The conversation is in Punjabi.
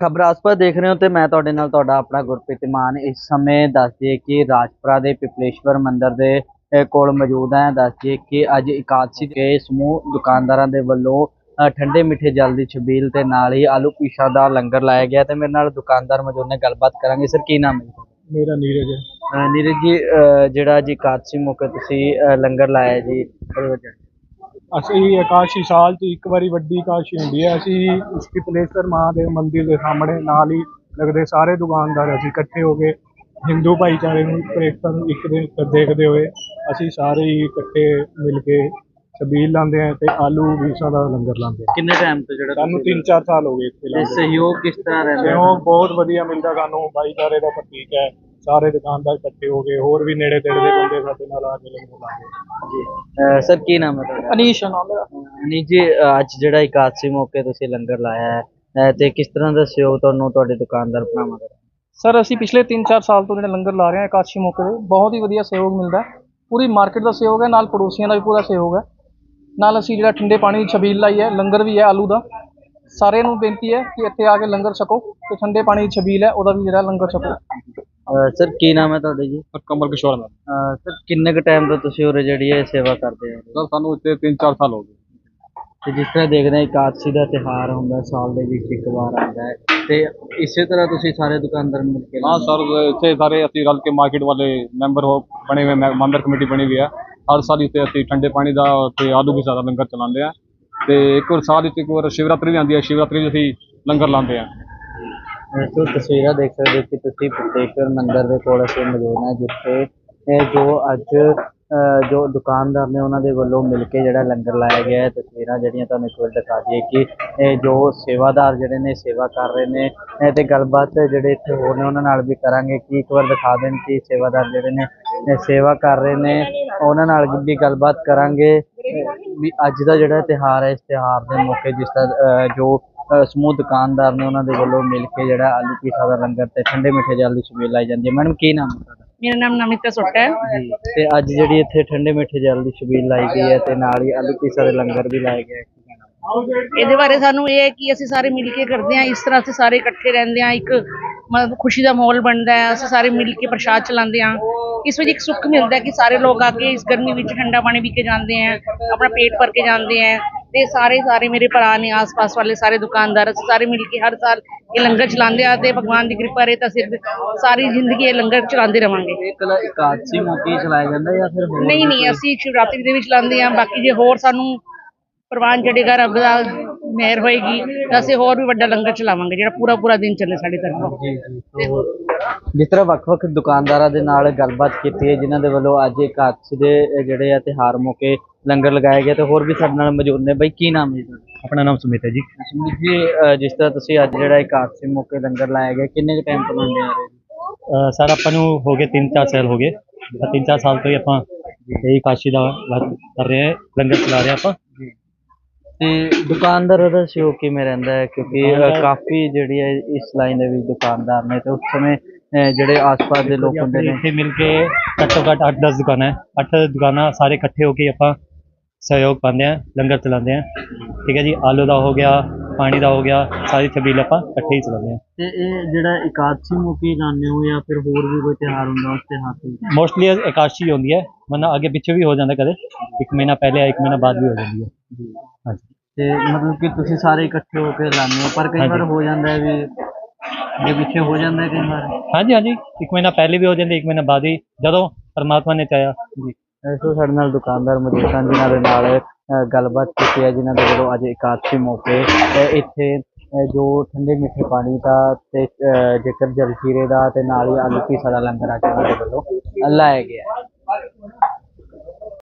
ਖਬਰਾਸਪਾ ਦੇਖ ਰਹੇ ਹੋ ਤੇ ਮੈਂ ਤੁਹਾਡੇ ਨਾਲ ਤੁਹਾਡਾ ਆਪਣਾ ਗੁਰਪ੍ਰੀਤ ਮਾਨ। ਇਸ ਸਮੇਂ ਦੱਸ ਦਈਏ ਕਿ ਰਾਜਪੁਰਾ ਦੇ ਪਿਪਲੇਸ਼ਵਰ ਮੰਦਿਰ ਦੇ ਕੋਲ ਮੌਜੂਦ ਹਾਂ। ਦੱਸ ਦਈਏ ਕਿ ਅੱਜ ਇਕਾਦਸ਼ੀ ਦੇ ਸਮੂਹ ਦੁਕਾਨਦਾਰਾਂ ਦੇ ਵੱਲੋਂ ਠੰਡੇ ਮਿੱਠੇ ਜਲ ਦੀ ਛਬੀਲ ਤੇ ਨਾਲ ਹੀ ਆਲੂ ਪੀਸ਼ਾ ਦਾ ਲੰਗਰ ਲਾਇਆ ਗਿਆ ਤੇ ਮੇਰੇ ਨਾਲ ਦੁਕਾਨਦਾਰ ਮੌਜੂਦ ਨੇ। ਗੱਲਬਾਤ ਕਰਾਂਗੇ। ਸਰ ਕੀ ਨਾਮ ਹੈ ਮੇਰਾ ਨੀਰਜ ਹੈ। ਨੀਰਜ ਜੀ ਜਿਹੜਾ ਅੱਜ ਇਕਾਦਸ਼ੀ ਮੌਕੇ ਤੁਸੀਂ ਲੰਗਰ ਲਾਇਆ ਜੀ ਅਸੀਂ ਇਕਾਸ਼ੀ ਸਾਲ 'ਚ ਇੱਕ ਵਾਰੀ ਵੱਡੀ ਇਕਾਸ਼ੀ ਹੁੰਦੀ ਹੈ। ਅਸੀਂ ਉਸ ਪਿਪਲੇਸ਼ਵਰ ਮਹਾਦੇਵ ਮੰਦਿਰ ਦੇ ਸਾਹਮਣੇ ਨਾਲ ਹੀ ਲੱਗਦੇ ਸਾਰੇ ਦੁਕਾਨਦਾਰ ਅਸੀਂ ਇਕੱਠੇ ਹੋ ਕੇ ਹਿੰਦੂ ਭਾਈਚਾਰੇ ਨੂੰ ਪ੍ਰੇਖਤਾ ਨੂੰ ਇੱਕ ਦੇ ਦੇਖਦੇ ਹੋਏ ਅਸੀਂ ਸਾਰੇ ਹੀ ਇਕੱਠੇ ਮਿਲ ਕੇ ਛਬੀਲ ਲਾਉਂਦੇ ਹਾਂ ਤੇ ਆਲੂ ਬੀਸਾਂ ਦਾ ਲੰਗਰ ਲਾਉਂਦੇ ਹਾਂ। ਕਿੰਨੇ ਟਾਈਮ ਤੋਂ ਜਿਹੜਾ ਸਾਨੂੰ ਤੁਸੀਂ 3-4 ਸਾਲ ਹੋ ਗਏ ਇੱਥੇ ਲਾਉਂਦੇ ਸਹਿਯੋਗ ਕਿਸ ਤਰ੍ਹਾਂ ਰਹਿੰਦਾ ਹੈ? ਸਹਿਯੋਗ ਬਹੁਤ ਵਧੀਆ ਮਿਲਦਾ ਸਾਨੂੰ। ਭਾਈਚਾਰੇ ਦਾ ਪ੍ਰਤੀਕ ਹੈ। ਸਾਰੇ ਦੁਕਾਨਦਾਰ ਇਕੱਠੇ ਹੋ ਗਏ ਹੋਰ ਵੀ ਨੇੜੇ ਤੇੜੇ ਦੇ ਬੰਦੇ ਸਾਡੇ ਨਾਲ ਆ ਕੇ ਲੰਗਰ ਲਾਉਂਦੇ ਜੀ ਸਰ ਕੀ ਨਾਮ ਹੈ ਤੁਹਾਡਾ? ਅਨੀਸ਼ ਨਾਮ ਮੇਰਾ। ਨਹੀਂ ਜੀ ਅਹ ਅੱਜ ਜਿਹੜਾ ਇਕਾਦਸ਼ੀ ਮੌਕੇ ਤੁਸੀਂ ਲੰਗਰ ਲਾਇਆ ਹੈ ਤੇ ਕਿਸ ਤਰ੍ਹਾਂ ਦਾ ਸਹਿਯੋਗ ਤੁਹਾਨੂੰ ਤੁਹਾਡੇ ਦੁਕਾਨਦਾਰ ਭਰਾਵਾਂ ਦਾ? ਸਰ ਅਸੀਂ ਪਿਛਲੇ 3-4 ਸਾਲ ਤੋਂ ਜਿਹੜਾ ਲੰਗਰ ਲਾ ਰਹੇ ਹਾਂ ਇਕਾਦਸ਼ੀ ਮੌਕੇ ਤੇ ਬਹੁਤ ਹੀ ਵਧੀਆ ਸਹਿਯੋਗ ਮਿਲਦਾ ਪੂਰੀ ਮਾਰਕੀਟ ਦਾ ਸਹਿਯੋਗ ਹੈ ਨਾਲ ਪੜੋਸੀਆਂ ਦਾ ਵੀ ਪੂਰਾ ਸਹਿਯੋਗ ਹੈ। ਨਾਲ ਅਸੀਂ ਜਿਹੜਾ ਠੰਡੇ ਪਾਣੀ ਦੀ ਛਬੀਲ ਲਾਈ ਹੈ ਲੰਗਰ ਵੀ ਹੈ ਆਲੂ ਦਾ। ਸਾਰਿਆਂ ਨੂੰ ਬੇਨਤੀ ਹੈ ਕਿ ਇੱਥੇ ਆ ਕੇ ਲੰਗਰ ਛਕੋ ਤੇ ਠੰਡੇ ਪਾਣੀ ਦੀ ਛਬੀਲ ਹੈ ਉਹਦਾ ਵੀ ਜਿਹੜਾ ਲੰਗਰ ਛਕੋ। ਸਰ ਕੀ ਨਾਮ ਹੈ ਤੁਹਾਡਾ ਜੀ? ਕਮਲ ਕਿਸ਼ੋਰ ਅਹ ਸਰ ਕਿੰਨੇ ਕੁ ਟਾਈਮ ਤੋਂ ਤੁਸੀਂ ਉਰੇ ਜਿਹੜੀ ਹੈ ਸੇਵਾ ਕਰਦੇ ਹੋ? ਸਰ ਸਾਨੂੰ ਇੱਥੇ 3-4 ਸਾਲ ਹੋ ਗਏ। ਤੇ ਜਿਸ ਤਰ੍ਹਾਂ ਦੇਖਦੇ ਹਾਂ ਇਕਾਦਸ਼ੀ ਦਾ ਤਿਹਾਰ ਹੁੰਦਾ ਸਾਲ ਦੇ ਵਿੱਚ ਇੱਕ ਵਾਰ ਆਉਂਦਾ ਹੈ। ਤੇ ਇਸੇ ਤਰ੍ਹਾਂ ਤੁਸੀਂ ਸਾਰੇ ਦੁਕਾਨਦਾਰ ਮਿਲ ਕੇ ਹਾਂ ਸਰ ਇੱਥੇ ਸਾਰੇ ਅਸੀਂ ਰਲ ਕੇ ਮਾਰਕੀਟ ਵਾਲੇ ਮੈਂਬਰ ਹੋ ਬਣੇ ਹੋਏ ਮੈਂ- ਮੰਦਰ ਕਮੇਟੀ ਬਣੀ ਹੋਈ ਹੈ ਹਰ ਸਾਲ ਇੱਥੇ ਅਸੀਂ ਠੰਡੇ ਪਾਣੀ ਦਾ ਤੇ ਆਲੂ ਵੀ ਸਾਦਾ ਲੰਗਰ ਚਲਾਉਂਦੇ ਆ। ਤੇ ਇੱਕ ਵਾਰ ਸਾਲ ਵਿੱਚ ਇੱਕ ਵਾਰ ਸ਼ਿਵਰਾਤਰੀ ਵੀ ਆਉਂਦੀ ਹੈ ਸ਼ਿਵਰਾਤਰੀ 'ਚ ਅਸੀਂ ਲੰਗਰ ਲਾਉਂਦੇ ਆ। ਸੋ ਤਸਵੀਰਾਂ ਦੇਖ ਸਕਦੇ ਹੋ ਕਿ ਤੁਸੀਂ ਪਟੇਸ਼ਵਰ ਮੰਦਿਰ ਦੇ ਕੋਲ ਅਸੀਂ ਮੌਜੂਦ ਹਾਂ, ਜਿੱਥੇ ਜੋ ਅੱਜ ਜੋ ਦੁਕਾਨਦਾਰ ਨੇ ਉਹਨਾਂ ਦੇ ਵੱਲੋਂ ਮਿਲ ਕੇ ਜਿਹੜਾ ਲੰਗਰ ਲਾਇਆ ਗਿਆ ਹੈ, ਤਸਵੀਰਾਂ ਜਿਹੜੀਆਂ ਤੁਹਾਨੂੰ ਇੱਕ ਵਾਰ ਦਿਖਾ ਦਈਏ ਕਿ ਜੋ ਸੇਵਾਦਾਰ ਜਿਹੜੇ ਨੇ, ਸੇਵਾ ਕਰ ਰਹੇ ਨੇ ਇਹ ਤੇ ਗੱਲਬਾਤ ਜਿਹੜੇ ਇੱਥੇ ਹੋਰ ਨੇ, ਉਹਨਾਂ ਨਾਲ ਵੀ ਕਰਾਂਗੇ ਕਿ ਇੱਕ ਵਾਰ ਦਿਖਾ ਦੇਣ ਕਿ ਸੇਵਾਦਾਰ ਜਿਹੜੇ ਨੇ ਸੇਵਾ ਕਰ ਰਹੇ ਨੇ, ਉਹਨਾਂ ਨਾਲ ਵੀ ਗੱਲਬਾਤ ਕਰਾਂਗੇ। ਵੀ ਅੱਜ ਦਾ ਜਿਹੜਾ ਤਿਹਾਰ ਹੈ, ਇਸ ਤਿਹਾਰ ਦੇ ਮੌਕੇ ਜਿਸ ਦਾ ਜੋ ਸਮੂਹ ਦੁਕਾਨਦਾਰ ਨੇ ਉਹਨਾਂ ਦੇ ਵੱਲੋਂ ਮਿਲ ਕੇ ਜਿਹੜਾ ਆਲੂ ਪੀਠਾ ਦਾ ਲੰਗਰ ਤੇ ਠੰਡੇ ਮਿੱਠੇ ਜਲ ਦੀ ਛਬੀਲ ਲਾਈ ਜਾਂਦੀ ਹੈ। ਮੈਡਮ ਕੀ ਨਾਮ ਹੈ ਤੁਹਾਡਾ? ਮੇਰਾ ਨਾਮ ਨਮਿਤਾ ਸੋਟਾ ਹੈ। ਜੀ ਤੇ ਅੱਜ ਜਿਹੜੀ ਇੱਥੇ ਠੰਡੇ ਮਿੱਠੇ ਜਲ ਦੀ ਛਬੀਲ ਲਾਈ ਗਈ ਹੈ ਤੇ ਨਾਲ ਹੀ ਆਲੂ ਪੀਠਾ ਦੇ ਲੰਗਰ ਵੀ ਲਾਇਆ ਗਿਆ ਹੈ? ਇਹਦੇ ਬਾਰੇ ਸਾਨੂੰ ਇਹ ਹੈ ਕਿ ਅਸੀਂ ਸਾਰੇ ਮਿਲ ਕੇ ਕਰਦੇ ਹਾਂ। ਇਸ ਤਰ੍ਹਾਂ ਅਸੀਂ ਸਾਰੇ ਇਕੱਠੇ ਰਹਿੰਦੇ ਹਾਂ। ਇੱਕ ਮਤਲਬ ਖੁਸ਼ੀ ਦਾ ਮਾਹੌਲ ਬਣਦਾ ਹੈ। ਅਸੀਂ ਸਾਰੇ ਮਿਲ ਕੇ ਪ੍ਰਸ਼ਾਦ ਚਲਾਉਂਦੇ ਹਾਂ। ਇਸ ਵਿੱਚ ਇੱਕ ਸੁੱਖ ਮਿਲਦਾ ਹੈ ਕਿ ਸਾਰੇ ਲੋਕ ਆ ਕੇ ਇਸ ਗਰਮੀ ਵਿੱਚ ਠੰਡਾ ਪਾਣੀ ਪੀ ਕੇ ਜਾਂਦੇ ਹੈ ਆਪਣਾ ਪੇਟ ਭਰ ਕੇ ਜਾਂਦੇ ਹੈ। ਤੇ ਸਾਰੇ ਸਾਰੇ ਮੇਰੇ ਭਰਾ ਨੇ ਆਸ-ਪਾਸ ਵਾਲੇ ਸਾਰੇ ਦੁਕਾਨਦਾਰ ਅਸੀਂ ਸਾਰੇ ਮਿਲ ਕੇ ਹਰ ਸਾਲ ਇਹ ਲੰਗਰ ਚਲਾਉਂਦੇ ਆ ਤੇ ਭਗਵਾਨ ਦੀ ਕਿਰਪਾ ਰਹੇ ਤਾਂ ਸਿਰ ਸਾਰੀ ਜ਼ਿੰਦਗੀ ਇਹ ਲੰਗਰ ਚਲਾਉਂਦੇ ਰਵਾਂਗੇ। ਇਹ ਕਲਾ ਇਕਾਦਸ਼ੀ ਮੌਕੇ ਹੀ ਚਲਾਇਆ ਜਾਂਦਾ ਜਾਂ ਫਿਰ ਹੋਰ ਨਹੀਂ ਨਹੀਂ ਅਸੀਂ ਸ਼ਿਵਰਾਤਰੀ ਦੇ ਵਿੱਚ ਲਾਉਂਦੇ ਹਾਂ ਬਾਕੀ ਜੇ ਹੋਰ ਸਾਨੂੰ ਪ੍ਰਵਾਨ ਚੜੇਗਾ ਰੱਬ ਦਾ ਮਿਹਰ ਹੋਏਗੀ ਤਾਂ ਅਸੀਂ ਹੋਰ ਵੀ ਵੱਡਾ ਲੰਗਰ ਚਲਾਵਾਂਗੇ ਜਿਹੜਾ ਪੂਰਾ ਪੂਰਾ ਦਿਨ ਚੱਲੇ ਸਾਡੀ ਤਰਫੋਂ ਜੀ ਜੀ ਤੋ ਜਿਸ ਤਰ੍ਹਾਂ ਵੱਖ-ਵੱਖ ਦੁਕਾਨਦਾਰਾਂ ਦੇ ਨਾਲ ਗੱਲਬਾਤ ਕੀਤੀ ਹੈ ਜਿਨ੍ਹਾਂ ਦੇ ਵੱਲੋਂ ਅੱਜ ਇਕਾਦਸ਼ੀ ਦੇ ਇਹ ਜਿਹੜੇ ਆ ਤਿਹਾਰ ਮੌਕੇ ਲੰਗਰ ਲਗਾਇਆ ਗਿਆ ਤੇ ਹੋਰ ਵੀ ਸਾਡੇ ਨਾਲ ਮੌਜੂਦ ਨੇ। ਬਈ ਕੀ ਨਾਮ ਹੈ ਜੀ ਆਪਣਾ ਨਾਮ ਸੁਮਿਤ ਹੈ ਜੀ। ਸੁਮੀਤ ਜੀ ਜਿਸ ਤਰ੍ਹਾਂ ਤੁਸੀਂ ਅੱਜ ਜਿਹੜਾ ਇਕਾਦਸ਼ੀ ਮੌਕੇ ਲੰਗਰ ਲਾਇਆ ਗਿਆ ਕਿੰਨੇ ਕੁ ਟਾਈਮ ਤੋਂ ਲਾਉਂਦੇ ਆ ਰਹੇ ਸਰ ਆਪਾਂ ਨੂੰ ਹੋ ਗਏ 3-4 ਸਾਲ ਹੋ ਗਏ। ਤਾਂ ਤਿੰਨ ਚਾਰ ਸਾਲ ਤੋਂ ਹੀ ਆਪਾਂ ਇਹੀ ਕਾਸ਼ੀ ਦਾ ਕਰ ਰਹੇ ਹਾਂ ਲੰਗਰ ਚਲਾ ਰਹੇ ਆਪਾਂ। ਤੇ ਦੁਕਾਨਦਾਰਾਂ ਦਾ ਸਹਿਯੋਗ ਕਿਵੇਂ ਰਹਿੰਦਾ ਹੈ? ਕਿਉਂਕਿ ਕਾਫੀ ਜਿਹੜੀ ਹੈ ਇਸ ਲਾਈਨ ਦੇ ਵਿੱਚ ਦੁਕਾਨਦਾਰ ਨੇ ਤੇ ਉਸ ਸਮੇਂ ਜਿਹੜੇ ਆਸ-ਪਾਸ ਦੇ ਲੋਕ ਹੁੰਦੇ ਨੇ। ਇੱਥੇ ਮਿਲ ਕੇ ਘੱਟੋ ਘੱਟ 8-10 ਦੁਕਾਨਾਂ ਹੈ। 8 ਦੁਕਾਨਾਂ ਸਾਰੇ ਇਕੱਠੇ ਹੋ ਕੇ ਆਪਾਂ ਸਹਿਯੋਗ ਪਾਉਂਦੇ ਹਾਂ ਲੰਗਰ ਚਲਾਉਂਦੇ ਹਾਂ। ਠੀਕ ਹੈ ਜੀ ਆਲੂ ਦਾ ਹੋ ਗਿਆ ਪਾਣੀ ਦਾ ਹੋ ਗਿਆ ਸਾਰੀ ਛਬੀਲ ਆਪਾਂ ਇਕੱਠੇ ਹੀ ਚਲਾਉਂਦੇ ਹਾਂ। ਤੇ ਇਹ ਜਿਹੜਾ ਇਕਾਦਸ਼ੀ ਮੌਕੇ ਲਾਉਂਦੇ ਹੋ ਜਾਂ ਫਿਰ ਹੋਰ ਵੀ ਕੋਈ ਤਿਉਹਾਰ ਹੁੰਦਾ ਉਸ ਤੇ ਹੱਥ ਮੋਸਟਲੀ ਇਕਾਸ਼ੀ ਹੁੰਦੀ ਹੈ। ਵਰਨਾ ਅੱਗੇ ਪਿੱਛੇ ਵੀ ਹੋ ਜਾਂਦਾ ਕਦੇ। ਇੱਕ ਮਹੀਨਾ ਪਹਿਲੇ ਇੱਕ ਮਹੀਨਾ ਬਾਅਦ ਵੀ ਹੋ ਜਾਂਦੀ ਹੈ। ਜੀ। ਹਾਂਜੀ। ਤੇ ਮਤਲਬ ਕਿ ਤੁਸੀਂ ਸਾਰੇ ਇਕੱਠੇ ਹੋ ਕੇ ਲਾਉਂਦੇ ਹੋ ਪਰ ਕਈ ਵਾਰ। ਹੋ ਜਾਂਦਾ ਹੈ ਵੀ ਅੱਗੇ ਪਿੱਛੇ ਹੋ ਜਾਂਦਾ ਹੈ ਕਈ ਵਾਰ? ਹਾਂਜੀ ਹਾਂਜੀ। ਇੱਕ ਮਹੀਨਾ ਪਹਿਲੇ ਵੀ ਹੋ ਜਾਂਦੀ ਇੱਕ ਮਹੀਨਾ ਬਾਅਦ ਹੀ ਜਦੋਂ ਪਰਮਾਤਮਾ ਨੇ ਚਾਹਿਆ। ਜੀ। ਸੋ ਸਾਡੇ ਨਾਲ ਦੁਕਾਨਦਾਰ ਮੌਜੂਦ ਹਨ ਜਿਨ੍ਹਾਂ ਦੇ ਨਾਲ ਅ, ਗੱਲਬਾਤ ਕੀਤੀ ਹੈ ਜਿਨ੍ਹਾਂ ਦੇ ਵੱਲੋਂ ਅੱਜ ਇਕਾਦਸ਼ੀ ਮੌਕੇ ਅ, ਇੱਥੇ ਅ, ਜੋ ਠੰਡੇ ਮਿੱਠੇ ਪਾਣੀ ਦਾ ਤੇ ਅ, ਜੇਕਰ ਜਲਜੀਰੇ ਦਾ ਤੇ ਨਾਲ ਹੀ ਆਲੂ ਪੀਸਾ ਦਾ ਲੰਗਰ ਅੱਜ ਉਹਨਾਂ ਦੇ ਵੱਲੋਂ ਲਾਇਆ ਗਿਆ ਹੈ।